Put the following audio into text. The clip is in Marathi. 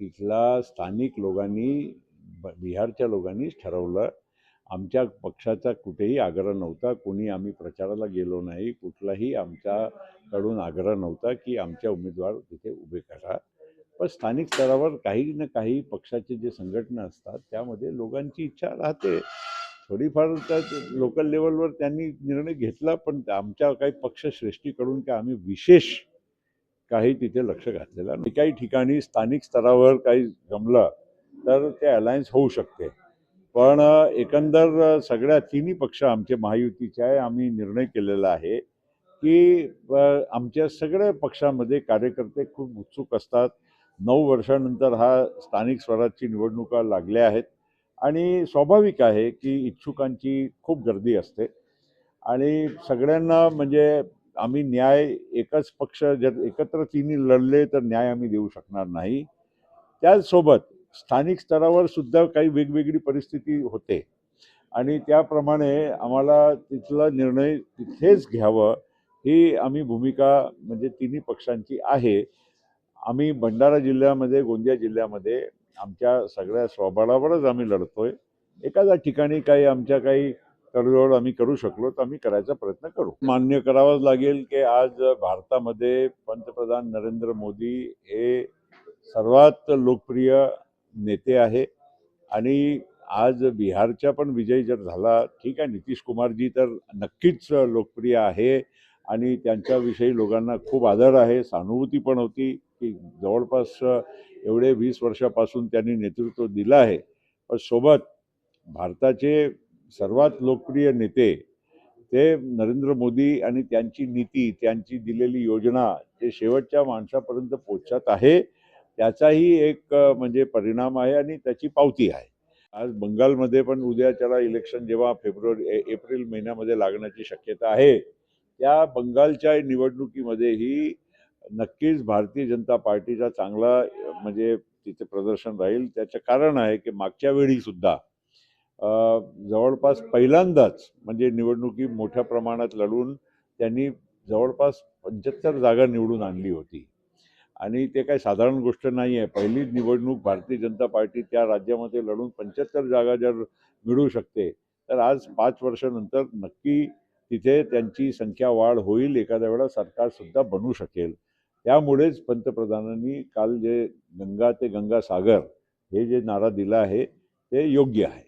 तिथला स्थानिक लोकांनी ब- बिहारच्या लोकांनीच ठरवलं. आमच्या पक्षाचा कुठेही आग्रह नव्हता. कोणी आम्ही प्रचाराला गेलो नाही. कुठलाही आमच्याकडून आग्रह नव्हता की आमच्या उमेदवार तिथे उभे करा. पण स्थानिक स्तरावर काही ना काही पक्षाचे जे संघटना असतात त्यामध्ये लोकांची इच्छा राहते. थोडीफार त्या लोकल लेवलवर त्यांनी निर्णय घेतला पण आमच्या काही पक्षश्रेष्ठीकडून का आम्ही विशेष काही तिथे लक्ष घातलेलं नाही. काही ठिकाणी स्थानिक स्तरावर काही जमलं तर ते अलायन्स होऊ शकते. पण एकंदर सगळ्या तिन्ही पक्ष आमचे महायुतीचे आहे आम्ही निर्णय केलेला आहे की आमच्या सगळ्या पक्षामध्ये कार्यकर्ते खूप उत्सुक असतात. नऊ वर्षानंतर हा स्थानिक स्वराज्यची निवडणुका लागल्या आहेत आणि स्वाभाविक आहे की इच्छुकांची खूप गर्दी असते. आणि सगळ्यांना म्हणजे आम्ही न्याय एकच पक्ष जर एकत्र तिन्ही लढले तर न्याय आम्ही देऊ शकणार नाही. त्याचसोबत स्थानिक स्तरावर सुद्धा काही वेगवेगळी परिस्थिती होते. आणि त्याप्रमाणे आम्हाला तिथला निर्णय तिथेच घ्यावं ही आम्ही भूमिका म्हणजे तिन्ही पक्षांची आहे. आम्ही भंडारा जिल्ह्यामध्ये गोंदिया जिल्ह्यामध्ये आमच्या सगळ्या स्वबळावरच आम्ही लढतोय. एखाद्या ठिकाणी काही आमच्या काही तडजोड आम्ही करू शकलो तर आम्ही करायचा प्रयत्न करू. मान्य करावंच लागेल की आज भारतामध्ये पंतप्रधान नरेंद्र मोदी हे सर्वात लोकप्रिय नेते आहे. आणि आज बिहारचा पण विजय जर झाला ठीक आहे नितीश कुमारजी तर नक्कीच लोकप्रिय आहे. आणि त्यांच्याविषयी लोकांना खूप आदर आहे. सहानुभूती पण होती की जवळपास एवढे वीस वर्षापासून त्यांनी नेतृत्व दिलं आहे. पण सोबत भारताचे सर्वात लोकप्रिय नेते ते नरेंद्र मोदी आणि त्यांची नीती त्यांची दिलेली योजना ते शेवटच्या माणसापर्यंत पोचत आहे त्याचाही एक म्हणजे परिणाम आहे आणि त्याची पावती आहे. आज बंगालमध्ये पण उद्याच्याला इलेक्शन जेव्हा फेब्रुवारी ए- एप्रिल महिन्यामध्ये लागण्याची शक्यता आहे त्या बंगालच्या निवडणुकीमध्येही नक्कीच भारतीय जनता पार्टीचा चांगला म्हणजे तिथे प्रदर्शन राहील. त्याचं कारण आहे की मागच्या वेळी सुद्धा जवळपास पहिल्यांदाच म्हणजे निवडणुकी मोठ्या प्रमाणात लढून त्यांनी जवळपास पंच्याहत्तर जागा निवडून आणली होती. आणि ते काही साधारण गोष्ट नाही आहे पहिली निवडणूक भारतीय जनता पार्टी त्या राज्यामध्ये लढून पंच्याहत्तर जागा जर मिळू शकते तर आज पाच वर्षानंतर नक्की तिथे त्यांची संख्या वाढ होईल एखाद्या वेळा सरकारसुद्धा बनू शकेल. त्यामुळेच पंतप्रधानांनी काल जे गंगा ते गंगा सागर हे जे नारा दिला आहे ते योग्य आहे.